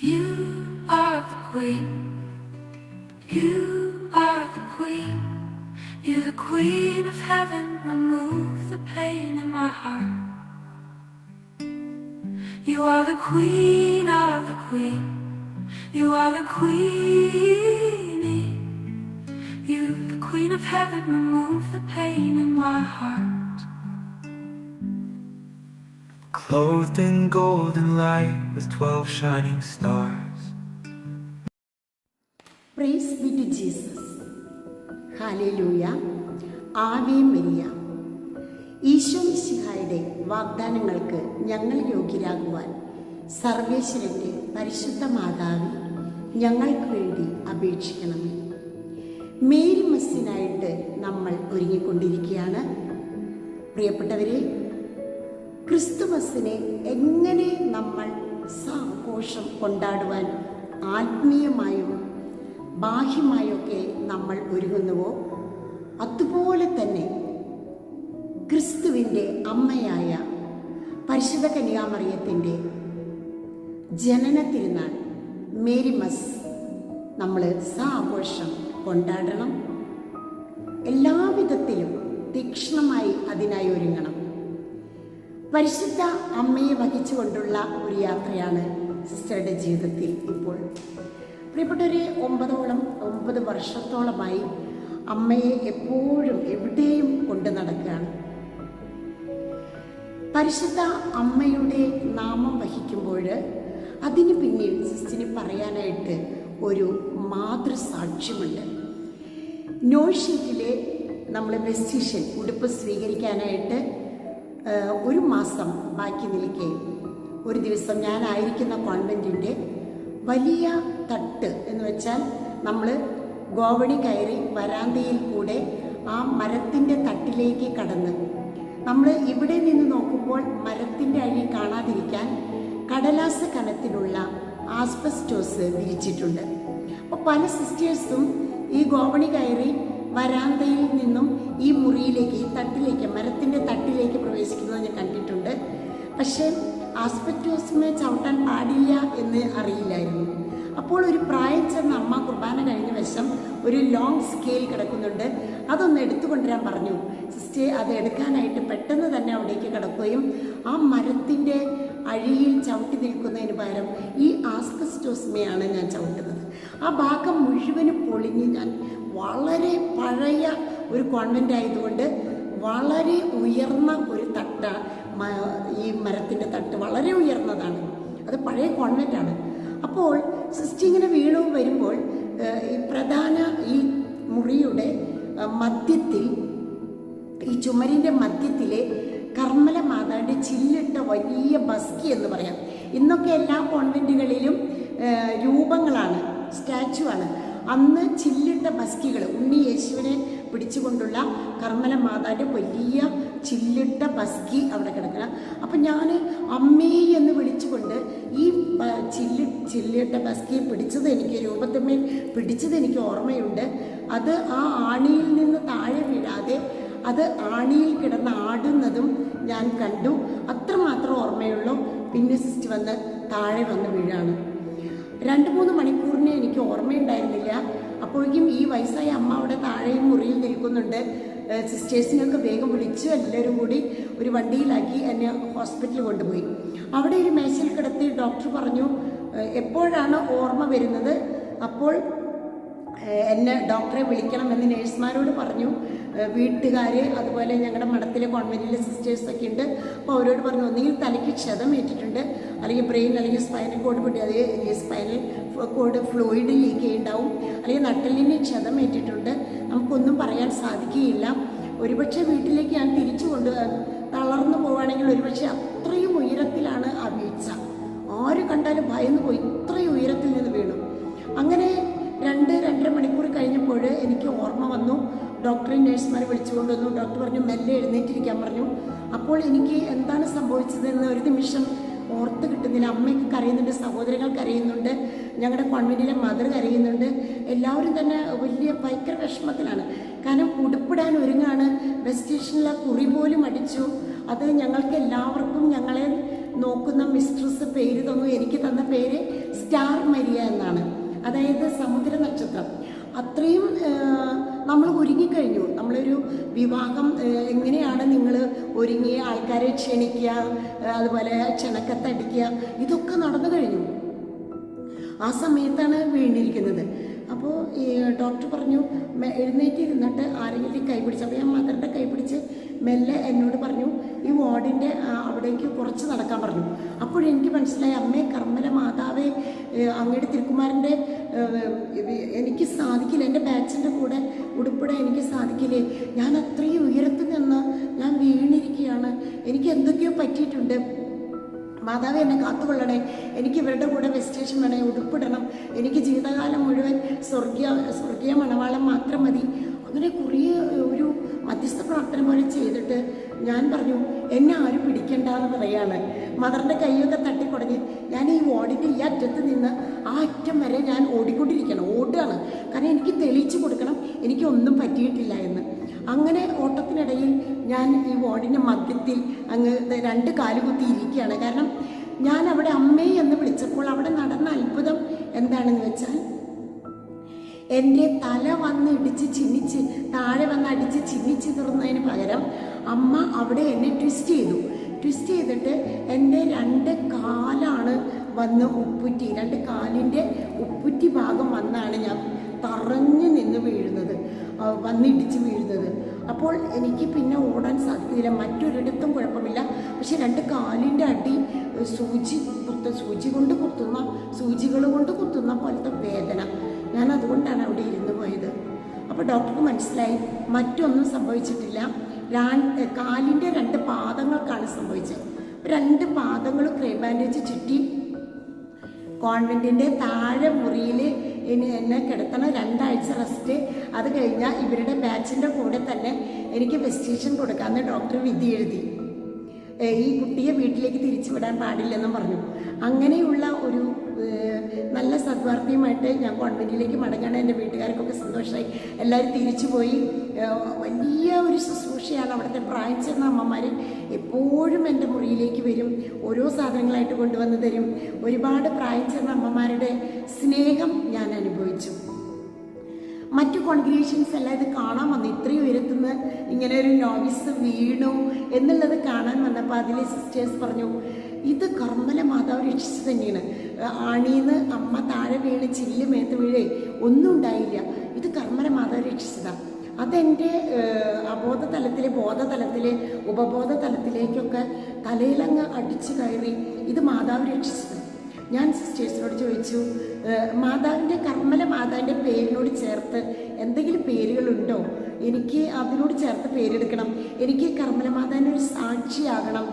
You are the queen. You are the queen. You're the queen of heaven. Remove the pain in my heart. You are the queen of the queen. You are the queenie. You, the queen of heaven. Remove the pain in my heart. Clothed in golden light with twelve shining stars. Praise be to Jesus. ഹാലേലൂയ ആവേ Maria Isho മിശിഹായുടെ വാഗ്ദാനങ്ങൾക്ക് ഞങ്ങൾ യോഗ്യരാകുവാൻ സർവേശ്വരന്റെ പരിശുദ്ധ മാതാവ് ഞങ്ങൾക്ക് വേണ്ടി അപേക്ഷിക്കണമേ മേരി മസ്സിനായിട്ട് നമ്മൾ ഒരുങ്ങിക്കൊണ്ടിരിക്കുകയാണ് പ്രിയപ്പെട്ടവരെ ക്രിസ്തുമസിനെ എങ്ങനെ നമ്മൾ സാഘോഷം കൊണ്ടാടുവാൻ ആത്മീയമായും ബാഹ്യമായൊക്കെ നമ്മൾ ഒരുങ്ങുന്നുവോ? അതുപോലെ തന്നെ ക്രിസ്തുവിന്റെ അമ്മയായ പരിശുദ്ധ കന്യാമറിയത്തിന്റെ ജനന തിരുനാൾ മേരിമസ് നമ്മൾ സാഘോഷം കൊണ്ടാടണം. എല്ലാവിധത്തിലും തീക്ഷ്ണമായി അതിനായി ഒരുങ്ങണം. പരിശുദ്ധ അമ്മയെ വഹിച്ചുകൊണ്ടുള്ള ഒരു യാത്രയാണ് സിസ്റ്ററുടെ ജീവിതത്തിൽ ഇപ്പോൾ. പ്രിയപ്പെട്ടവരെ ഒമ്പതോളം ഒമ്പത് വർഷത്തോളമായി അമ്മയെ എപ്പോഴും എവിടെയും കൊണ്ടു നടക്കുകയാണ്. പരിശുദ്ധ അമ്മയുടെ നാമം വഹിക്കുമ്പോൾ അതിന് പിന്നിൽ സിസ്റ്റിന് പറയാനായിട്ട് ഒരു മാതൃസാക്ഷ്യമുണ്ട്. നോഷീറ്റിലെ നമ്മൾ വെസ്റ്റീഷ്യൻ ഉടുപ്പ് സ്വീകരിക്കാനായിട്ട് ഒരു മാസം ബാക്കി നിൽക്കെ. ഒരു ദിവസം ഞാനായിരിക്കുന്ന കോൺവെന്റിന്റെ വലിയ തട്ട് എന്ന് വെച്ചാൽ നമ്മൾ ഗോവണി കയറി വരാന്തയിൽ കൂടെ ആ മരത്തിന്റെ തട്ടിലേക്ക് കടന്ന്. നമ്മൾ ഇവിടെ നിന്ന് നോക്കുമ്പോൾ മരത്തിന്റെ അഴി കാണാതിരിക്കാൻ കടലാസ് കനത്തിലുള്ള ആസ്പെസ്റ്റോസ് വിരിച്ചിട്ടുണ്ട്. അപ്പോൾ പല സിസ്റ്റേഴ്സും ഈ ഗോവണി കയറി വരാന്തയിൽ നിന്നും ഈ മുറിയിലേക്ക് തട്ടിലേക്ക് മരത്തിന്റെ തട്ടിലേക്ക് പ്രവേശിക്കുന്നത് ഞാൻ കണ്ടിട്ടുണ്ട്. പക്ഷേ ആസ്പെക്ടോസ്മെ ചവിട്ടാൻ പാടില്ല എന്ന് അറിയില്ലായിരുന്നു. അപ്പോൾ ഒരു പ്രായം ചെന്ന അമ്മ കുർബാന കഴിഞ്ഞ വശം ഒരു ലോങ് സ്കെയിൽ കിടക്കുന്നുണ്ട്. അതൊന്ന് എടുത്തുകൊണ്ടുവരാൻ പറഞ്ഞു. സിസ്റ്റേ അത് എടുക്കാനായിട്ട് പെട്ടെന്ന് തന്നെ അവിടേക്ക് കിടക്കുകയും ആ മരത്തിന്റെ അഴിയിൽ ചവിട്ടി നിൽക്കുന്നതിന് പകരം ഈ ആസ്പെസ്റ്റോസ്മയാണ് ഞാൻ ചവിട്ടുന്നത്. ആ ഭാഗം മുഴുവനും പൊളിഞ്ഞ് ഞാൻ വളരെ പഴയ ഒരു കോൺവെന്റ് ആയതുകൊണ്ട് വളരെ ഉയർന്ന ഒരു തട്ട ഈ മരത്തിന്റെ തട്ട് വളരെ ഉയർന്നതാണ്. അത് പഴയ കോൺവെന്റാണ് അപ്പോൾ സിസ്റ്റർ ഇങ്ങനെ വീണു വരുമ്പോൾ ഈ പ്രധാന ഈ മുറിയുടെ മധ്യത്തിൽ ഈ ചുമരിന്റെ മധ്യത്തിലെ കർമ്മല മാതാവിന്റെ ചില്ലിട്ട വലിയ ബസ്കി എന്ന് പറയാം. ഇന്നൊക്കെ എല്ലാ കോൺവെന്റുകളിലും രൂപങ്ങളാണ് സ്റ്റാച്ചു ആണ്. അന്ന് ചില്ലിട്ട ബസ്കികൾ ഉണ്ണി യേശുവിനെ പിടിച്ചുകൊണ്ടുള്ള കർമ്മല മാതാവിന്റെ വലിയ ചില്ലിട്ട ബസ്കി അവിടെ കിടക്കണം. അപ്പം ഞാൻ അമ്മേ എന്ന് വിളിച്ചുകൊണ്ട് ഈ ചില്ലി ചില്ലിട്ട ബസ്കി പിടിച്ചത് എനിക്ക് രൂപത്തിന്മേൽ പിടിച്ചത് എനിക്ക് ഓർമ്മയുണ്ട്. അത് ആ ആണിയിൽ നിന്ന് താഴെ വീഴാതെ അത് ആണിയിൽ കിടന്ന് ആടുന്നതും ഞാൻ കണ്ടു. അത്രമാത്രം ഓർമ്മയുള്ളൂ. പിന്നെ സിസ്റ്റ് വന്ന് താഴെ വന്ന് വീഴാണ്. രണ്ട് മൂന്ന് മണിക്കൂറിന് എനിക്ക് ഓർമ്മയുണ്ടായിരുന്നില്ല. അപ്പോഴേക്കും ഈ വയസ്സായ അമ്മ അവിടെ താഴെയും മുറിയിൽ നിൽക്കുന്നുണ്ട്. സിസ്റ്റേഴ്സിനെയൊക്കെ വേഗം വിളിച്ച് എല്ലാവരും കൂടി ഒരു വണ്ടിയിലാക്കി എന്നെ ഹോസ്പിറ്റലിൽ കൊണ്ടുപോയി. അവിടെ ഒരു മേശയിൽ കിടത്തി ഡോക്ടർ പറഞ്ഞു എപ്പോഴാണ് ഓർമ്മ വരുന്നത്? അപ്പോൾ എന്നെ ഡോക്ടറെ വിളിക്കണമെന്ന് നേഴ്സുമാരോട് പറഞ്ഞു. വീട്ടുകാർ അതുപോലെ ഞങ്ങളുടെ മഠത്തിലെ കോൺവെന്റിലെ സിസ്റ്റേഴ്സൊക്കെ ഉണ്ട്. അപ്പോൾ അവരോട് പറഞ്ഞു ഒന്നുകിൽ തലയ്ക്ക് ക്ഷതം ഏറ്റിട്ടുണ്ട് അല്ലെങ്കിൽ ബ്രെയിൻ അല്ലെങ്കിൽ സ്പൈനൽ കോഡ് പൊട്ടി അത് സ്പൈനൽ കോഡ് ഫ്ലൂയിഡ് ലീക്ക് ചെയ്യുണ്ടാവും. അല്ലെങ്കിൽ നട്ടലിന് ക്ഷതം ഏറ്റിട്ടുണ്ട്. നമുക്കൊന്നും പറയാൻ സാധിക്കുകയില്ല. ഒരുപക്ഷെ വീട്ടിലേക്ക് ഞാൻ തിരിച്ചു കൊണ്ട് തളർന്നു പോവുകയാണെങ്കിൽ ഒരുപക്ഷെ അത്രയും ഉയരത്തിലാണ് ആ വീഴ്ച. ആര് കണ്ടാലും ഭയന്ന് പോയി ഇത്രയും ഉയരത്തിൽ നിന്ന് വീണു. അങ്ങനെ രണ്ട് രണ്ടര മണിക്കൂർ കഴിഞ്ഞപ്പോൾ എനിക്ക് ഓർമ്മ വന്നു. ഡോക്ടറെയും നേഴ്സുമാരെ വിളിച്ചു കൊണ്ടുവന്നു ഡോക്ടർ പറഞ്ഞു മെല്ലെ എഴുന്നേറ്റിരിക്കാൻ പറഞ്ഞു. അപ്പോൾ എനിക്ക് എന്താണ് സംഭവിച്ചതെന്ന് ഒരു നിമിഷം ഓർത്ത് കിട്ടുന്നില്ല. അമ്മയ്ക്ക് കരയുന്നുണ്ട് സഹോദരങ്ങൾ കരയുന്നുണ്ട് ഞങ്ങളുടെ കോൺവെന്റിലെ മദർ കരയുന്നുണ്ട്. എല്ലാവരും തന്നെ വലിയ ഭയങ്കര വിഷമത്തിലാണ്. കാരണം ഉടുപ്പിടാൻ ഒരുങ്ങാണ്. ബസ് സ്റ്റേഷനിലെ കുറി പോലും അടിച്ചു. അത് ഞങ്ങൾക്ക് എല്ലാവർക്കും ഞങ്ങളെ നോക്കുന്ന മിസ്ട്രസ് പേര് തന്നു. എനിക്ക് തന്ന പേര് സ്റ്റാർ മരിയ എന്നാണ്. അതായത് സമുദ്ര നക്ഷത്രം. അത്രയും നമ്മൾ ഒരുങ്ങിക്കഴിഞ്ഞു. നമ്മളൊരു വിവാഹം എങ്ങനെയാണ് നിങ്ങൾ ഒരുങ്ങി ആൾക്കാരെ ക്ഷണിക്കുക അതുപോലെ ക്ഷണക്കത്തടിക്കുക ഇതൊക്കെ നടന്നു കഴിഞ്ഞു. ആ സമയത്താണ് വീണിരിക്കുന്നത്. അപ്പോൾ ഈ ഡോക്ടർ പറഞ്ഞു "മെ- എഴുന്നേറ്റ് ഇരുന്നിട്ട് ആരെങ്കിലും കൈ പിടിച്ച് അപ്പോൾ ഞാൻ മദറിന്റെ കൈ പിടിച്ച് മെല്ലെ എന്നോട് പറഞ്ഞു ഈ വാർഡിന്റെ അവിടേക്ക് കുറച്ച് നടക്കാൻ പറഞ്ഞു. അപ്പോഴെനിക്ക് മനസ്സിലായി അമ്മേ കർമ്മല മാതാവേ അങ്ങയുടെ തിരുക്കുമാരന്റെ എനിക്ക് സാധിക്കില്ല എന്റെ ബാച്ചിന്റെ കൂടെ ഉടുപ്പിടാൻ എനിക്ക് സാധിക്കില്ലേ ഞാൻ അത്രയും ഉയരത്തിൽ നിന്ന് ഞാൻ വീണിരിക്കുകയാണ് എനിക്ക് എന്തൊക്കെയോ പറ്റിയിട്ടുണ്ട്. മാതാവേ എന്നെ കാത്തുകൊള്ളണേ. എനിക്ക് ഇവരുടെ കൂടെ വെസ്റ്റേഷൻ വേണേ ഉടുപ്പിടണം. എനിക്ക് ജീവിതകാലം മുഴുവൻ സ്വർഗീയ സ്വർഗീയ മണവാളം മാത്രം മതി. അങ്ങനെ കുറേ ഒരു മധ്യസ്ഥ പ്രാർത്ഥന പോലെ ചെയ്തിട്ട് ഞാൻ പറഞ്ഞു എന്നെ ആരും പിടിക്കണ്ടെന്ന് പറയാണ്. മദറിന്റെ കൈയൊക്കെ തട്ടിക്കുടഞ്ഞ് ഞാൻ ഈ ഓടിന്റെ ഈ അറ്റത്ത് നിന്ന് ആ അറ്റം വരെ ഞാൻ ഓടിക്കൊണ്ടിരിക്കണം. ഓടുകയാണ് കാരണം എനിക്ക് തെളിയിച്ചു കൊടുക്കണം. എനിക്കൊന്നും പറ്റിയിട്ടില്ല എന്ന്. അങ്ങനെ ഓട്ടത്തിനിടയിൽ ഞാൻ ഈ വാർഡിന്റെ മധ്യത്തിൽ അങ്ങ് രണ്ട് കാലുകുത്തി ഇരിക്കുകയാണ്. കാരണം ഞാൻ അവിടെ അമ്മേ എന്ന് വിളിച്ചപ്പോൾ അവിടെ നടന്ന അത്ഭുതം എന്താണെന്ന് വെച്ചാൽ എന്റെ തല വന്ന് ഇടിച്ച് ചിന്നിച്ച് താഴെ വന്ന് അടിച്ച് ചിന്നിച്ച് തുറന്നതിന് പകരം അമ്മ അവിടെ എന്നെ ട്വിസ്റ്റ് ചെയ്തു. ട്വിസ്റ്റ് ചെയ്തിട്ട് എന്റെ രണ്ട് കാലാണ് വന്ന് ഉപ്പുറ്റി രണ്ട് കാലിന്റെ ഉപ്പുറ്റി ഭാഗം വന്നാണ് ഞാൻ തറഞ്ഞു നിന്ന് വീഴുന്നത്. വന്നിടിച്ച് വീഴുന്നത്. അപ്പോൾ എനിക്ക് പിന്നെ ഓടാൻ സാധിക്കില്ല മറ്റൊരിടത്തും കുഴപ്പമില്ല. പക്ഷെ രണ്ട് കാലിന്റെ അടി സൂചി കുത്ത സൂചി കൊണ്ട് കുത്തുന്ന സൂചികൾ കൊണ്ട് കുത്തുന്ന പോലത്തെ വേദന. ഞാൻ അതുകൊണ്ടാണ് അവിടെ ഇരുന്ന് പോയത്. അപ്പോൾ ഡോക്ടർക്ക് മനസ്സിലായി. മറ്റൊന്നും സംഭവിച്ചിട്ടില്ല. കാലിന്റെ രണ്ട് പാദങ്ങൾക്കാണ് സംഭവിച്ചത്. രണ്ട് പാദങ്ങൾ ക്രേ ബാൻഡേജ് ചുറ്റി. കോൺവെന്റിന്റെ താഴെ മുറിയിൽ ഇനി എന്നെ കിടത്തണം രണ്ടാഴ്ച റെസ്റ്റ് അത് കഴിഞ്ഞാൽ ഇവരുടെ ബാച്ചിന്റെ കൂടെ തന്നെ എനിക്ക് വെസ്റ്റേഷൻ കൊടുക്കാമെന്ന് ഡോക്ടർ വിധി എഴുതി. ഈ കുട്ടിയെ വീട്ടിലേക്ക് തിരിച്ചു വിടാൻ പാടില്ലെന്നും പറഞ്ഞു. അങ്ങനെയുള്ള ഒരു നല്ല സദ്വാർത്തയുമായിട്ട് ഞാൻ കോൺവെന്റിലേക്ക് മടങ്ങാൻ എന്റെ വീട്ടുകാർക്കൊക്കെ സന്തോഷമായി. എല്ലാവരും തിരിച്ചു പോയി. വലിയ ഒരു ശുശ്രൂഷയാണ് അവിടുത്തെ പ്രായം ചെന്ന അമ്മമാർ എപ്പോഴും എന്റെ മുറിയിലേക്ക് വരും. ഓരോ സാധനങ്ങളായിട്ട് കൊണ്ടുവന്ന് തരും. ഒരുപാട് പ്രായം ചെന്ന അമ്മമാരുടെ സ്നേഹം ഞാൻ അനുഭവിച്ചു. മറ്റു കോൺഗ്രിഗേഷൻസ് എല്ലാം ഇത് കാണാൻ വന്നു. ഇത്രയും ഉയരത്തുനിന്ന് ഇങ്ങനെ ഒരു നോവിസ് വീണു എന്നുള്ളത് കാണാൻ വന്നപ്പോൾ അതിലെ സിസ്റ്റേഴ്സ് പറഞ്ഞു ഇത് കർമ്മല മാതാവ് രക്ഷിച്ചു തന്നെയാണ്. ആണീന്ന് അമ്മ താഴെ വീണ് ചില്ല് മേത്ത് വീഴേ ഒന്നും ഉണ്ടായില്ല. ഇത് കർമ്മല മാതാവ് രക്ഷിച്ചതാണ് അതെന്റെ അബോധ തലത്തിൽ ബോധതലത്തിൽ ഉപബോധ തലത്തിലേക്കൊക്കെ തലയിലങ്ങ് അടിച്ചു കയറി ഇത് മാതാവ് രക്ഷിച്ചത്. ഞാൻ സിസ്റ്റേഴ്സിനോട് ചോദിച്ചു "ഏഹ്, മാതാവിന്റെ കർമ്മല മാതാവിന്റെ പേരിനോട് ചേർത്ത് എന്തെങ്കിലും പേരുകളുണ്ടോ? എനിക്ക് അതിനോട് ചേർത്ത് പേരെടുക്കണം. എനിക്ക് കർമ്മല മാതാവിന്റെ ഒരു സാക്ഷിയാകണം.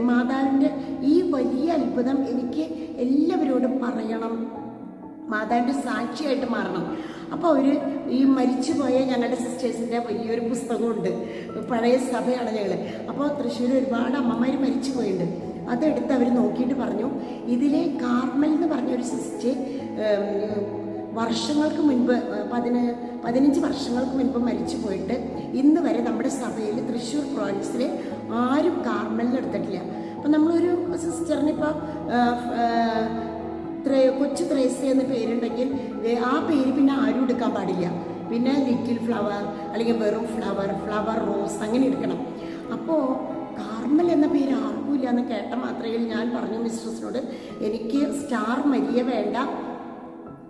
മാതാവിന്റെ ഈ വലിയ അത്ഭുതം എനിക്ക് എല്ലാവരോടും പറയണം. മാതാവിന്റെ സാക്ഷിയായിട്ട് മാറണം. അപ്പോൾ അവർ ഈ മരിച്ചുപോയ ഞങ്ങളുടെ സിസ്റ്റേഴ്സിന്റെ വലിയൊരു പുസ്തകമുണ്ട്. പഴയ സഭയാണ് ഞങ്ങൾ അപ്പോൾ തൃശ്ശൂർ ഒരുപാട് അമ്മമാർ മരിച്ചു പോയിട്ടുണ്ട് അതെടുത്ത് അവർ നോക്കിയിട്ട് പറഞ്ഞു ഇതിലെ കാർമൽ എന്ന് പറഞ്ഞ ഒരു സിസ്റ്റർ വർഷങ്ങൾക്ക് മുൻപ് പതിന പതിനഞ്ച് വർഷങ്ങൾക്ക് മുൻപ് മരിച്ചു പോയിട്ട് ഇന്ന് വരെ നമ്മുടെ സഭയിൽ തൃശ്ശൂർ പ്രോവിൻസിൽ ആരും കാർമലിന് എടുത്തിട്ടില്ല. അപ്പം നമ്മളൊരു സിസ്റ്ററിനിപ്പോൾ ത്രേ- കൊച്ചു ത്രേസ്യ എന്ന പേരുണ്ടെങ്കിൽ ആ പേര് പിന്നെ ആരും എടുക്കാൻ പാടില്ല. പിന്നെ ലിറ്റിൽ ഫ്ലവർ അല്ലെങ്കിൽ വെറും ഫ്ലവർ ഫ്ലവർ റോസ് അങ്ങനെ എടുക്കണം. അപ്പോൾ കാർമൽ എന്ന പേര് എന്ന് കേട്ട മാത്രയിൽ ഞാൻ പറഞ്ഞു മിസ്ട്രസിനോട് എനിക്ക് സ്റ്റാർ മരിയ വേണ്ട.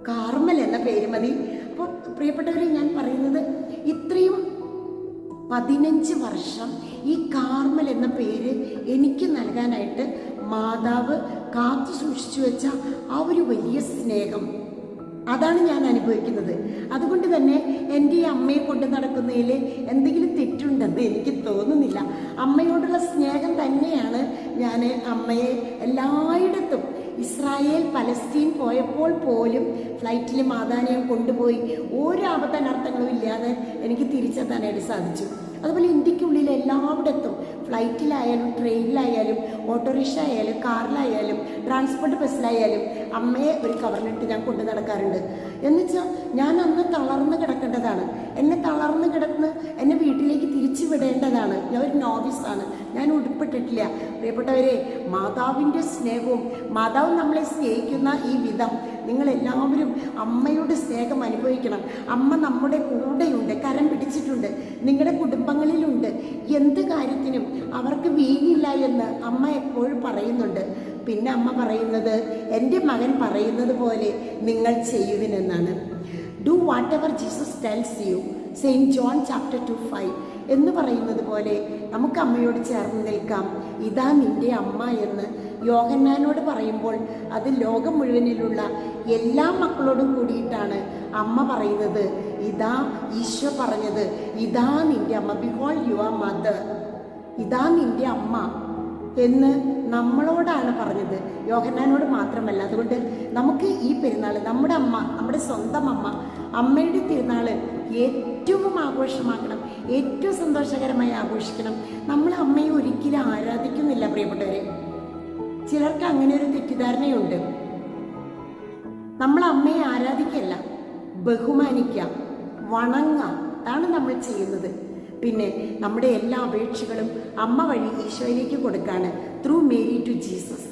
കാർമൽ എന്ന പേര് മതി. അപ്പോൾ പ്രിയപ്പെട്ടവരെ ഞാൻ പറയുന്നത് ഇത്രയും പതിനഞ്ച് വർഷം ഈ കാർമൽ എന്ന പേര് എനിക്ക് നൽകാനായിട്ട് മാതാവ് കാത്തു സൂക്ഷിച്ചു വെച്ച ആ ഒരു വലിയ സ്നേഹം. അതാണ് ഞാൻ അനുഭവിക്കുന്നത്. അതുകൊണ്ട് തന്നെ എന്റെ ഈ അമ്മയെ കൊണ്ട് നടക്കുന്നതിൽ എന്തെങ്കിലും തെറ്റുണ്ടെന്ന് എനിക്ക് തോന്നുന്നില്ല. അമ്മയോടുള്ള സ്നേഹം തന്നെയാണ് ഞാൻ അമ്മയെ എല്ലായിടത്തും ഇസ്രായേൽ പലസ്തീൻ പോയപ്പോൾ പോലും ഫ്ലൈറ്റിൽ മാതാനെ കൊണ്ടുപോയി. ഒരു ആപത്തനർത്ഥങ്ങളും ഇല്ലാതെ എനിക്ക് തിരിച്ചെത്താനായിട്ട് സാധിച്ചു. അതുപോലെ ഇന്ത്യക്കുള്ളിൽ എല്ലാവിടത്തും ഫ്ലൈറ്റിലായാലും ട്രെയിനിലായാലും ഓട്ടോറിക്ഷ ആയാലും കാറിലായാലും ട്രാൻസ്പോർട്ട് ബസ്സിലായാലും അമ്മയെ ഒരു കവറിലിട്ട് ഞാൻ കൊണ്ടു നടക്കാറുണ്ട് എന്നുവെച്ചാൽ ഞാൻ അന്ന് തളർന്ന് കിടക്കേണ്ടതാണ് എന്നെ തളർന്ന് കിടന്ന് എന്നെ വീട്ടിലേക്ക് തിരിച്ചു വിടേണ്ടതാണ്. ഞാൻ ഒരു നോവിസാണ് ഞാൻ ഉടുപ്പിട്ടിട്ടില്ല. പ്രിയപ്പെട്ടവരെ മാതാവിന്റെ സ്നേഹവും മാതാവ് നമ്മളെ സ്നേഹിക്കുന്ന ഈ വിധം നിങ്ങളെല്ലാവരും അമ്മയുടെ സ്നേഹം അനുഭവിക്കണം. അമ്മ നമ്മുടെ കൂടെയുണ്ട് കരം പിടിച്ചിട്ടുണ്ട് നിങ്ങളുടെ കുടുംബങ്ങളിലുണ്ട്. എന്ത് കാര്യത്തിനും അവർക്ക് വീഞ്ഞില്ല എന്ന് അമ്മ എപ്പോഴും പറയുന്നുണ്ട്. പിന്നെ അമ്മ പറയുന്നത് എന്റെ മകൻ പറയുന്നത് പോലെ നിങ്ങൾ ചെയ്യുവിനെന്നാണ്. Do whatever Jesus tells you Saint John chapter two five എന്ന് പറയുന്നത് പോലെ നമുക്ക് അമ്മയോട് ചേർന്ന് നിൽക്കാം. ഇതാ നിന്റെ അമ്മ എന്ന് യോഹന്നാനോട് പറയുമ്പോൾ അത് ലോകം മുഴുവനിലുള്ള എല്ലാ മക്കളോടും കൂടിയിട്ടാണ് അമ്മ പറയുന്നത്. ഇതാ ഈശോ പറഞ്ഞത്. ഇതാ നിന്റെ അമ്മ. ബിഹോൾ യുവർ മദർ ഇതാ നിന്റെ അമ്മ എന്ന് നമ്മളോടാണ് പറഞ്ഞത്. യോഹന്നാനോട് മാത്രമല്ല. അതുകൊണ്ട് നമുക്ക് ഈ പെരുന്നാൾ നമ്മുടെ അമ്മ നമ്മുടെ സ്വന്തം അമ്മ അമ്മയുടെ തിരുനാൾ ഏറ്റവും ആഘോഷമാക്കണം ഏറ്റവും സന്തോഷകരമായി ആഘോഷിക്കണം. നമ്മൾ അമ്മയെ ഒരിക്കലും ആരാധിക്കുന്നില്ല പ്രിയപ്പെട്ടവരെ. ചിലർക്ക് അങ്ങനെ ഒരു തെറ്റിദ്ധാരണയുണ്ട്. നമ്മൾ അമ്മയെ ആരാധിക്കല്ല ബഹുമാനിക്കാം വണങ്ങാം അതാണ് നമ്മൾ ചെയ്യുന്നത്. പിന്നെ നമ്മുടെ എല്ലാ അപേക്ഷകളും അമ്മ വഴി ഈശോയിലേക്ക് കൊടുക്കാണ് ത്രൂ മേരി ടു ജീസസ്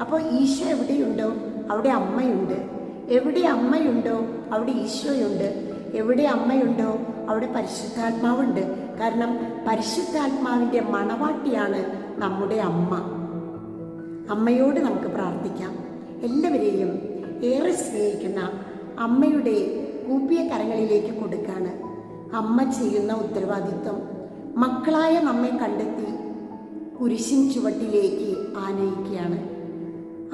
അപ്പോൾ ഈശോ എവിടെയുണ്ടോ? അവിടെ അമ്മയുണ്ട്. എവിടെ അമ്മയുണ്ടോ അവിടെ ഈശോയുണ്ട്. എവിടെ അമ്മയുണ്ടോ അവിടെ പരിശുദ്ധാത്മാവുണ്ട്. കാരണം പരിശുദ്ധാത്മാവിന്റെ മണവാട്ടിയാണ് നമ്മുടെ അമ്മ. അമ്മയോട് നമുക്ക് പ്രാർത്ഥിക്കാം. എല്ലാവരെയും ഏറെ സ്നേഹിക്കുന്ന അമ്മയുടെ കൂപ്പിയ കരങ്ങളിലേക്ക് കൊടുക്കാണ്. അമ്മ ചെയ്യുന്ന ഉത്തരവാദിത്വം മക്കളായ നമ്മെ കണ്ടെത്തി കുരിശിൻ ചുവട്ടിലേക്ക് ആനയിക്കുകയാണ്.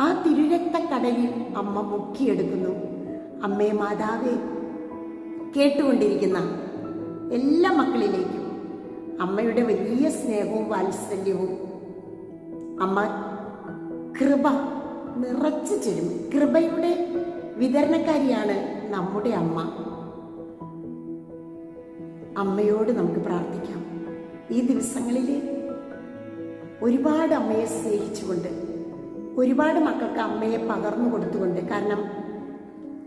ആ തിരുരക്ത തിരുരക്തക്കടലിൽ അമ്മ മുക്കിയെടുക്കുന്നു. അമ്മേ മാതാവേ കേട്ടുകൊണ്ടിരിക്കുന്ന എല്ലാ മക്കളിലേക്കും അമ്മയുടെ വലിയ സ്നേഹവും വാത്സല്യവും അമ്മ കൃപ നിറച്ചു ചെല്ലും കൃപയുടെ വിതരണക്കാരിയാണ് നമ്മുടെ അമ്മ. അമ്മയോട് നമുക്ക് പ്രാർത്ഥിക്കാം. ഈ ദിവസങ്ങളിൽ ഒരുപാട് അമ്മയെ സ്നേഹിച്ചുകൊണ്ട് ഒരുപാട് മക്കൾക്ക് അമ്മയെ പകർന്നു കൊടുത്തുകൊണ്ട് കാരണം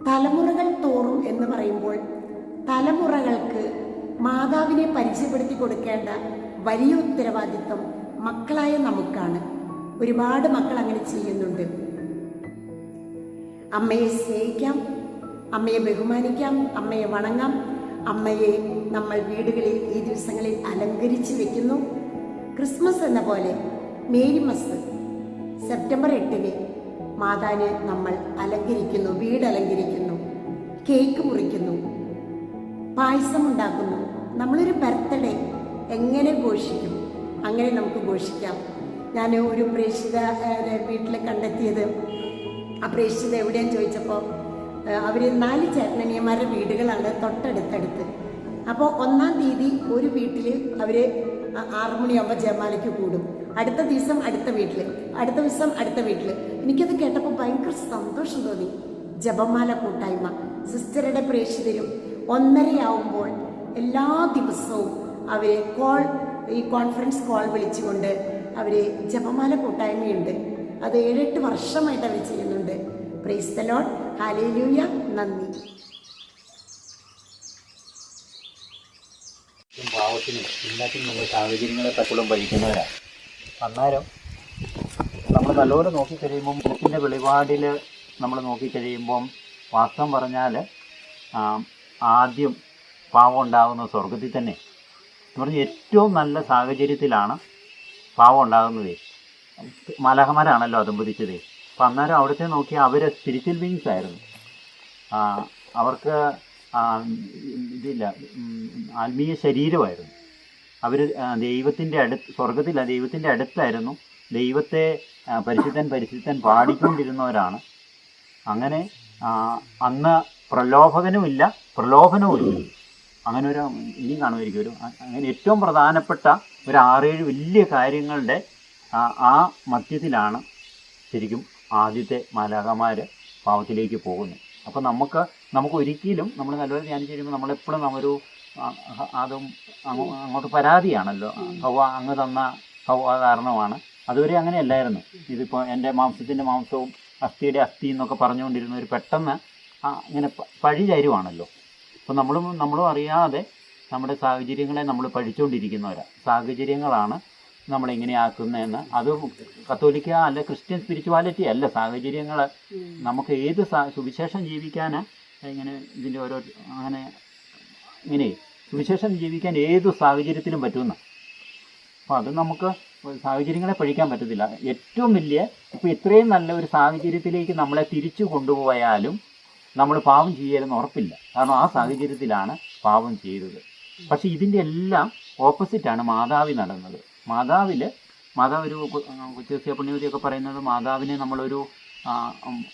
തലമുറകൾ തോറും എന്ന് പറയുമ്പോൾ തലമുറകൾക്ക് മാതാവിനെ പരിചയപ്പെടുത്തി കൊടുക്കേണ്ട വലിയ ഉത്തരവാദിത്വം മക്കളായ നമുക്കാണ്. ഒരുപാട് മക്കൾ അങ്ങനെ ചെയ്യുന്നുണ്ട്. അമ്മയെ സ്നേഹിക്കാം അമ്മയെ ബഹുമാനിക്കാം അമ്മയെ വണങ്ങാം അമ്മയെ നമ്മൾ വീടുകളിൽ ഈ ദിവസങ്ങളിൽ അലങ്കരിച്ച് വെക്കുന്നു. ക്രിസ്മസ് എന്ന പോലെ മേരിമസ് സെപ്റ്റംബർ എട്ടിന് മാതാന് നമ്മൾ അലങ്കരിക്കുന്നു വീട് അലങ്കരിക്കുന്നു കേക്ക് മുറിക്കുന്നു പായസം ഉണ്ടാക്കുന്നു. നമ്മളൊരു ബർത്ത്ഡേ എങ്ങനെ ഘോഷിക്കും? അങ്ങനെ നമുക്ക് ഘോഷിക്കാം. ഞാൻ ഒരു പ്രേക്ഷിത വീട്ടിൽ കണ്ടെത്തിയത് ആ പ്രേക്ഷിത എവിടെയാന്ന് ചോദിച്ചപ്പോൾ അവർ നാല് ചേട്ടനിയന്മാരുടെ വീടുകളാണ് തൊട്ടടുത്തടുത്ത്. അപ്പോൾ ഒന്നാം തീയതി ഒരു വീട്ടിൽ അവർ ആറുമണിയാകുമ്പോൾ ജമാലയ്ക്ക് കൂടും. അടുത്ത ദിവസം അടുത്ത വീട്ടിൽ അടുത്ത ദിവസം അടുത്ത വീട്ടിൽ എനിക്കത് കേട്ടപ്പോൾ ഭയങ്കര സന്തോഷം തോന്നി. ജപമാല കൂട്ടായ്മ. സിസ്റ്ററുടെ പ്രേക്ഷിതരും ഒന്നരയാവുമ്പോൾ എല്ലാ ദിവസവും അവർ കോൾ ഈ കോൺഫറൻസ് കോൾ വിളിച്ചുകൊണ്ട് അവർ ജപമാല കൂട്ടായ്മയുണ്ട്. അത് ഏഴെട്ട് വർഷമായിട്ട് അവർ ചെയ്യുന്നുണ്ട്. പ്രൈസ് ദ ലോഡ് ഹാലേലൂയ നന്ദി. പാവത്തിനും എല്ലാത്തിനും നമ്മൾ സാഹചര്യങ്ങളെ തക്കുളം ഭരിക്കുന്നവരാണ് അന്നേരം നമ്മൾ നല്ലപോലെ നോക്കിക്കഴിയുമ്പം മുഖത്തിന്റെ വെളിപാടിൽ നമ്മൾ നോക്കിക്കഴിയുമ്പം വാസ്തവം പറഞ്ഞാൽ ആദ്യം പാവം ഉണ്ടാകുന്ന സ്വർഗത്തിൽ തന്നെ. എന്ന് പറഞ്ഞാൽ ഏറ്റവും നല്ല സാഹചര്യത്തിലാണ് പാവം ഉണ്ടാകുന്നത്. മലഹമരാണല്ലോ അതുമ്പതിച്ചത് അപ്പം അന്നേരം അവിടുത്തെ നോക്കിയാൽ അവർ സ്പിരിച്വൽ ബീങ്സ് ആയിരുന്നു. അവർക്ക് ഇതില്ല ആത്മീയ ശരീരമായിരുന്നു. അവർ ദൈവത്തിന്റെ അടുത്ത് സ്വർഗത്തില്ല ദൈവത്തിന്റെ അടുത്തായിരുന്നു. ദൈവത്തെ പരിശുദ്ധൻ പരിശുദ്ധൻ പാടിക്കൊണ്ടിരുന്നവരാണ്. അങ്ങനെ അന്ന് പ്രലോഭകനുമില്ല പ്രലോഭനവുമില്ല. അങ്ങനെ ഒരു ഇനി കാണുമായിരിക്കും. ഒരു അങ്ങനെ ഏറ്റവും പ്രധാനപ്പെട്ട ഒരു ആറേഴ് വലിയ കാര്യങ്ങളുടെ ആ, മധ്യത്തിലാണ് ശരിക്കും ആദ്യത്തെ മാലാകമാർ പാവത്തിലേക്ക് പോകുന്നത്. അപ്പോൾ നമുക്ക് നമുക്ക് ഒരിക്കലും നമ്മൾ നല്ലപോലെ ധ്യാനിച്ച് കഴിയുമ്പോൾ നമ്മളെപ്പോഴും നമ്മൊരു അതും അങ്ങോട്ട് പരാതിയാണല്ലോ. ഹവ അങ്ങ് തന്ന ഹവ കാരണമാണ് അതുവരെ അങ്ങനെ അങ്ങനെയല്ലായിരുന്നു. ഇതിപ്പോൾ എന്റെ മാംസത്തിന്റെ മാംസവും അസ്ഥിയുടെ അസ്ഥി എന്നൊക്കെ പറഞ്ഞുകൊണ്ടിരുന്ന ഒരു പെട്ടെന്ന് ഇങ്ങനെ പഴി തരുവാണല്ലോ അപ്പോൾ നമ്മളും നമ്മളും അറിയാതെ നമ്മുടെ സാഹചര്യങ്ങളെ നമ്മൾ പഠിച്ചുകൊണ്ടിരിക്കുന്നവരാണ് സാഹചര്യങ്ങളാണ് നമ്മളിങ്ങനെ ആക്കുന്നതെന്ന്. അത് കത്തോലിക്ക അല്ല ക്രിസ്ത്യൻ സ്പിരിച്വാലിറ്റി അല്ല. സാഹചര്യങ്ങൾ നമുക്ക് ഏത് സുവിശേഷം ജീവിക്കാൻ ഇങ്ങനെ ഇതിന്റെ ഓരോ അങ്ങനെ ഇങ്ങനെ സുവിശേഷം ജീവിക്കാൻ ഏത് സാഹചര്യത്തിലും പറ്റുമെന്ന്. അപ്പോൾ അത് നമുക്ക് സാഹചര്യങ്ങളെ പഴിക്കാൻ പറ്റത്തില്ല. ഏറ്റവും വലിയ ഇപ്പോൾ ഇത്രയും നല്ല ഒരു സാഹചര്യത്തിലേക്ക് നമ്മളെ തിരിച്ചു കൊണ്ടുപോയാലും നമ്മൾ പാവം ചെയ്യലെന്ന് ഉറപ്പില്ല. കാരണം ആ സാഹചര്യത്തിലാണ് പാവം ചെയ്തത്. പക്ഷെ ഇതിന്റെ എല്ലാം ഓപ്പോസിറ്റാണ് മാതാവി നടന്നത്. മാതാവിൽ മാതാവ് ഒരു കൊച്ചുസിയ പുണ്യവതിയൊക്കെ പറയുന്നത് മാതാവിനെ നമ്മളൊരു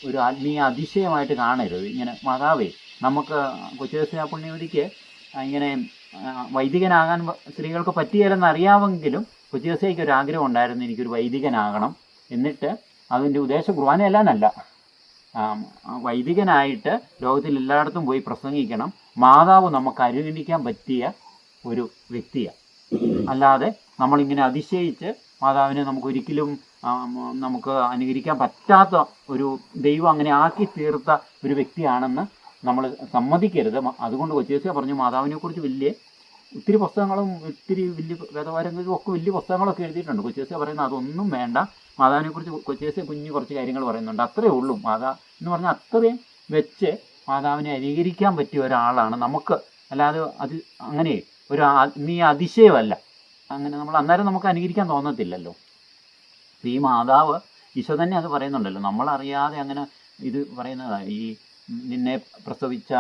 ഒരു ആത്മീയ അതിശയമായിട്ട് കാണരുത്. ഇങ്ങനെ മാതാവേ നമുക്ക് കൊച്ചുസിയ പുണ്യവതിക്ക് ഇങ്ങനെ വൈദികനാകാൻ സ്ത്രീകൾക്ക് പറ്റിയാലെന്ന് അറിയാമെങ്കിലും കൊച്ചുദിവസയ്ക്ക് ഒരു ആഗ്രഹം ഉണ്ടായിരുന്നു എനിക്കൊരു വൈദികനാകണം. എന്നിട്ട് അതിന്റെ ഉദ്ദേശം കുർബാനയല്ലാന്നല്ല. വൈദികനായിട്ട് ലോകത്തിൽ എല്ലായിടത്തും പോയി പ്രസംഗിക്കണം. മാതാവ് നമുക്ക് അനുഗണിക്കാൻ പറ്റിയ ഒരു വ്യക്തിയാണ്. അല്ലാതെ നമ്മളിങ്ങനെ അതിശയിച്ച് മാതാവിനെ നമുക്ക് ഒരിക്കലും നമുക്ക് അനുകരിക്കാൻ പറ്റാത്ത ഒരു ദൈവം അങ്ങനെ ആക്കി തീർത്ത ഒരു വ്യക്തിയാണെന്ന് നമ്മൾ സമ്മതിക്കരുത്. അതുകൊണ്ട് കൊച്ചേസിയ പറഞ്ഞു മാതാവിനെ കുറിച്ച് വലിയ ഒത്തിരി പുസ്തകങ്ങളും ഒത്തിരി വലിയ വേദവാരങ്ങളും ഒക്കെ വലിയ പുസ്തകങ്ങളൊക്കെ എഴുതിയിട്ടുണ്ട്. കൊച്ചേസിയ പറയുന്നത് അതൊന്നും വേണ്ട. മാതാവിനെക്കുറിച്ച് കൊച്ചേസിയ കുഞ്ഞു കുറച്ച് കാര്യങ്ങൾ പറയുന്നുണ്ട്. അത്രേ ഉള്ളൂ. മാതാ എന്ന് പറഞ്ഞാൽ അത്രയും വെച്ച് മാതാവിനെ അനുകരിക്കാൻ പറ്റിയ ഒരാളാണ് നമുക്ക്. അല്ലാതെ അത് അങ്ങനെ ഒരു നീ അതിശയമല്ല. അങ്ങനെ നമ്മൾ അന്നേരം നമുക്ക് അനുകരിക്കാൻ തോന്നത്തില്ലല്ലോ. ഈ മാതാവ് ഈശോ തന്നെ അത് പറയുന്നുണ്ടല്ലോ. നമ്മളറിയാതെ അങ്ങനെ ഇത് പറയുന്നതാണ് ഈ നിന്നെ പ്രസവിച്ച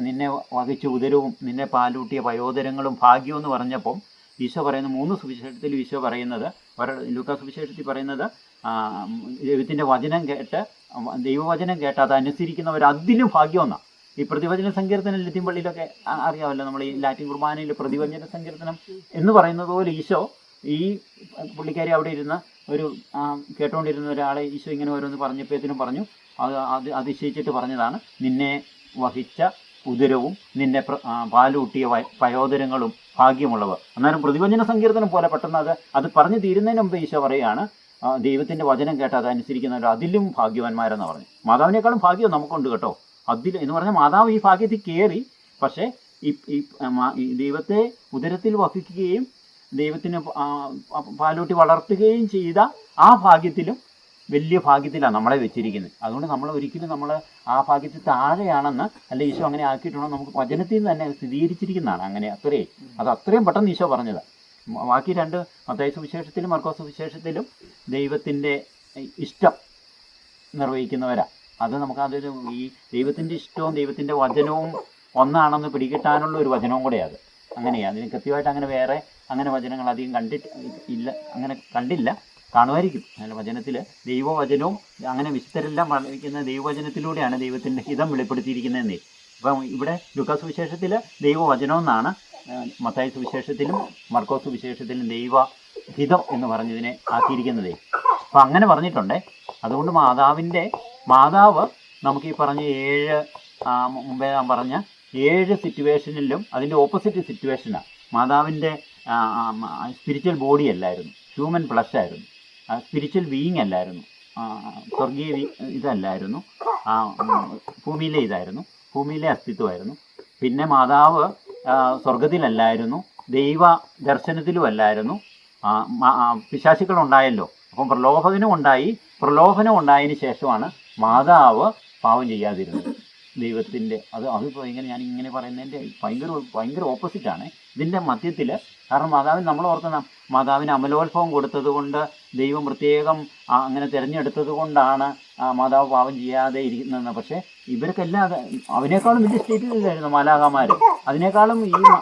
നിന്നെ വഹിച്ച ഉദരവും നിന്നെ പാലൂട്ടിയ വയോധരങ്ങളും ഭാഗ്യവും എന്ന് പറഞ്ഞപ്പം ഈശോ പറയുന്ന മൂന്ന് സുവിശേഷത്തിൽ ഈശോ പറയുന്നത് ലൂക്ക സുവിശേഷത്തിൽ പറയുന്നത് ദൈവത്തിന്റെ വചനം കേട്ട് ദൈവവചനം കേട്ട് അത് അനുസരിക്കുന്നവർ അതിലും ഭാഗ്യമെന്നാണ് ഈ പ്രതിവചന സങ്കീർത്തനം ലത്തിമ്പള്ളിയിലൊക്കെ ആ- അറിയാമല്ലോ നമ്മൾ ഈ ലാറ്റിൻ കുർബാനയിൽ പ്രതിവചന സങ്കീർത്തനം എന്ന് പറയുന്നത് പോലെ ഈശോ ഈ പുള്ളിക്കാരി അവിടെ ഇരുന്ന് ഒരു കേട്ടുകൊണ്ടിരുന്ന ഒരാളെ ഈശോ ഇങ്ങനെ ഓരോന്ന് പറഞ്ഞപ്പോഴത്തേനും പറഞ്ഞു അത് അത് അതിശയിച്ചിട്ട് പറഞ്ഞതാണ് നിന്നെ വഹിച്ച ഉദരവും നിന്നെ പാലൂട്ടിയ പയോദരങ്ങളും ഭാഗ്യമുള്ളവർ. അന്നേരം പ്രതിവചന സങ്കീർത്തനം പോലെ പെട്ടെന്ന് അത് അത് പറഞ്ഞു തീരുന്നതിന് മുമ്പ് ഈശോ പറയുകയാണ് ദൈവത്തിന്റെ വചനം കേട്ട് അത് അനുസരിക്കുന്നവർ അതിലും ഭാഗ്യവാന്മാരെന്ന് പറഞ്ഞു. മാതാവിനേക്കാളും ഭാഗ്യം നമുക്കുണ്ട് കേട്ടോ. അതിൽ എന്ന് പറഞ്ഞാൽ മാതാവ് ഈ ഭാഗ്യത്തിൽ കയറി പക്ഷേ ഈ ദൈവത്തെ ഉദരത്തിൽ വഹിക്കുകയും ദൈവത്തിന് പാലൂട്ടി വളർത്തുകയും ചെയ്ത ആ ഭാഗ്യത്തിലും വലിയ ഭാഗ്യത്തിലാണ് നമ്മളെ വെച്ചിരിക്കുന്നത്. അതുകൊണ്ട് നമ്മൾ ഒരിക്കലും നമ്മൾ ആ ഭാഗ്യത്തിൽ താഴെയാണെന്ന് അല്ലെ ഈശോ അങ്ങനെ ആക്കിയിട്ടുണ്ടോ നമുക്ക് വചനത്തിൽ തന്നെ സ്ഥിരീകരിച്ചിരിക്കുന്നതാണ് അങ്ങനെ അത്രേ അത് അത്രയും പെട്ടെന്ന് ഈശോ പറഞ്ഞത്. ബാക്കി രണ്ട് മത്തായ സുവിശേഷത്തിലും മർക്കോ സുവിശേഷത്തിലും ദൈവത്തിന്റെ ഇഷ്ടം നിർവഹിക്കുന്നവരാണ് അത് നമുക്ക് അതൊരു ഈ ദൈവത്തിന്റെ ഇഷ്ടവും ദൈവത്തിന്റെ വചനവും ഒന്നാണെന്ന് പിടികിട്ടാനുള്ള ഒരു വചനവും കൂടെ അത്. അങ്ങനെയാണ് അതിന് കൃത്യമായിട്ട് അങ്ങനെ വേറെ അങ്ങനെ വചനങ്ങൾ അധികം കണ്ടിട്ട് ഇല്ല. അങ്ങനെ കണ്ടില്ല. കാണുമായിരിക്കും. അങ്ങനെ വചനത്തിൽ ദൈവവചനവും അങ്ങനെ വിശുദ്ധരെല്ലാം വളർന്നിരിക്കുന്ന ദൈവവചനത്തിലൂടെയാണ് ദൈവത്തിന്റെ ഹിതം വെളിപ്പെടുത്തിയിരിക്കുന്നതെന്നേ. അപ്പം ഇവിടെ ലുക്കാസ് സുവിശേഷത്തിൽ ദൈവവചനം എന്നാണ് മത്തായ സുവിശേഷത്തിലും മർക്കോസ് സുവിശേഷത്തിലും ദൈവ ഹിതം എന്ന് പറഞ്ഞതിനെ ആക്കിയിരിക്കുന്നതേ. അപ്പം അങ്ങനെ പറഞ്ഞിട്ടുണ്ട്. അതുകൊണ്ട് മാതാവിന്റെ മാതാവ് നമുക്ക് ഈ പറഞ്ഞ ഏഴ് മുമ്പേ ഞാൻ പറഞ്ഞ ഏഴ് സിറ്റുവേഷനിലും അതിന്റെ ഓപ്പോസിറ്റ് സിറ്റുവേഷനാണ് മാതാവിന്റെ സ്പിരിച്വൽ ബോഡി അല്ലായിരുന്നു. ഹ്യൂമൻ പ്ലസ് ആയിരുന്നു. സ്പിരിച്വൽ ബീയിങ് അല്ലായിരുന്നു. സ്വർഗീയ ഇതല്ലായിരുന്നു. ആ, ഭൂമിയിലെ ഇതായിരുന്നു. ഭൂമിയിലെ അസ്തിത്വമായിരുന്നു. പിന്നെ മാതാവ് സ്വർഗത്തിലല്ലായിരുന്നു. ദൈവ ദർശനത്തിലും അല്ലായിരുന്നു പിശാശുക്കൾ ഉണ്ടായല്ലോ അപ്പം പ്രലോഭനം ഉണ്ടായി. പ്രലോഭനം ഉണ്ടായതിന് ശേഷമാണ് മാതാവ് പാവം ചെയ്യാതിരുന്നത്. ദൈവത്തിന്റെ അത് അതിപ്പോൾ ഇങ്ങനെ ഞാൻ ഇങ്ങനെ പറയുന്നതിന്റെ ഭയങ്കര ഭയങ്കര ഓപ്പോസിറ്റാണ് ഇതിന്റെ മധ്യത്തിൽ കാരണം മാതാവിന് നമ്മൾ ഓർക്കുന്ന മാതാവിന് അമലോത്ഭവം കൊടുത്തത് കൊണ്ട് ദൈവം പ്രത്യേകം അങ്ങനെ തിരഞ്ഞെടുത്തത് കൊണ്ടാണ് മാതാവ് പാവം ചെയ്യാതെ ഇരിക്കുന്നതെന്ന് പക്ഷേ ഇവർക്കെല്ലാം അവനേക്കാളും വലിയ സ്റ്റേറ്റിലായിരുന്നു മാലാകാമാർ അതിനേക്കാളും ഈ മ-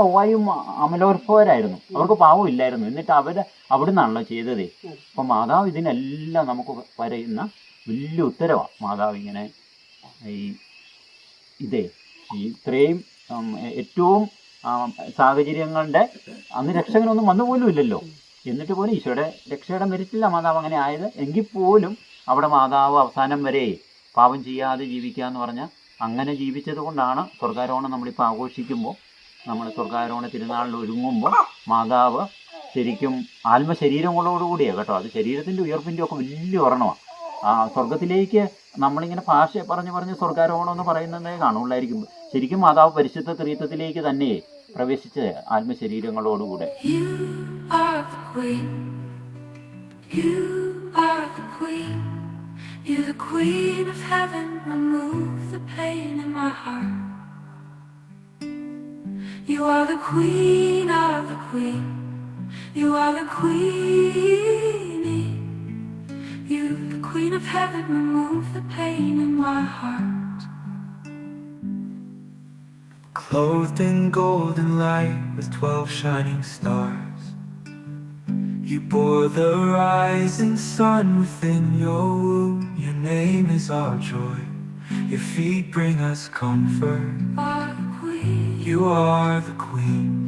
ഒവ്വായും അമലോത്ഭവരായിരുന്നു. അവർക്ക് പാവം ഇല്ലായിരുന്നു. എന്നിട്ട് അവർ അവിടെ നിന്നാണല്ലോ ചെയ്തതേ. അപ്പം മാതാവ് ഇതിനെല്ലാം നമുക്ക് പറയുന്ന വലിയ ഉത്തരവാണ് മാതാവ് ഇങ്ങനെ ഈ ഇതേ ഈ ഇത്രയും ഏറ്റവും സാഹചര്യങ്ങളുടെ അന്ന് രക്ഷകനൊന്നും വന്നു പോലും ഇല്ലല്ലോ. എന്നിട്ട് പോലും ഈശോയുടെ രക്ഷയുടെ മെരിറ്റില്ല മാതാവ് അങ്ങനെ ആയത് എങ്കിൽ പോലും അവിടെ മാതാവ് അവസാനം വരെ പാപം ചെയ്യാതെ ജീവിക്കുക എന്ന് പറഞ്ഞാൽ അങ്ങനെ ജീവിച്ചത് കൊണ്ടാണ് സ്വർഗാരോഹണം നമ്മളിപ്പോൾ ആഘോഷിക്കുമ്പോൾ നമ്മൾ സ്വർഗാരോഹണ തിരുനാളിൽ ഒരുങ്ങുമ്പോൾ മാതാവ് ശരിക്കും ആത്മശരീരങ്ങളോടുകൂടിയാണ് കേട്ടോ. അത് ശരീരത്തിന്റെ ഉയർപ്പിന്റെ ഒക്കെ വലിയ ഒരെണ്ണമാണ്. ആ സ്വർഗത്തിലേക്ക് നമ്മളിങ്ങനെ ഭാഷ പറഞ്ഞ് പറഞ്ഞ് സ്വർഗാരോഹണം എന്ന് പറയുന്നതേ കാണുള്ളായിരിക്കും ശരിക്കും മാതാവ് പരിശുദ്ധ ത്രീത്വത്തിലേക്ക് തന്നെ പ്രവേശിച്ച് ആത്മശരീരങ്ങളോടുകൂടെ. You're the queen of heaven. Remove the pain in my heart. You are the queen of the queen. You are the queenie. You, the queen of heaven. Remove the pain in my heart. Clothed in golden light with twelve shining stars. You bore the rising sun within your womb. Your name is our joy. Your feet bring us comfort. Are the queen. You are the queen.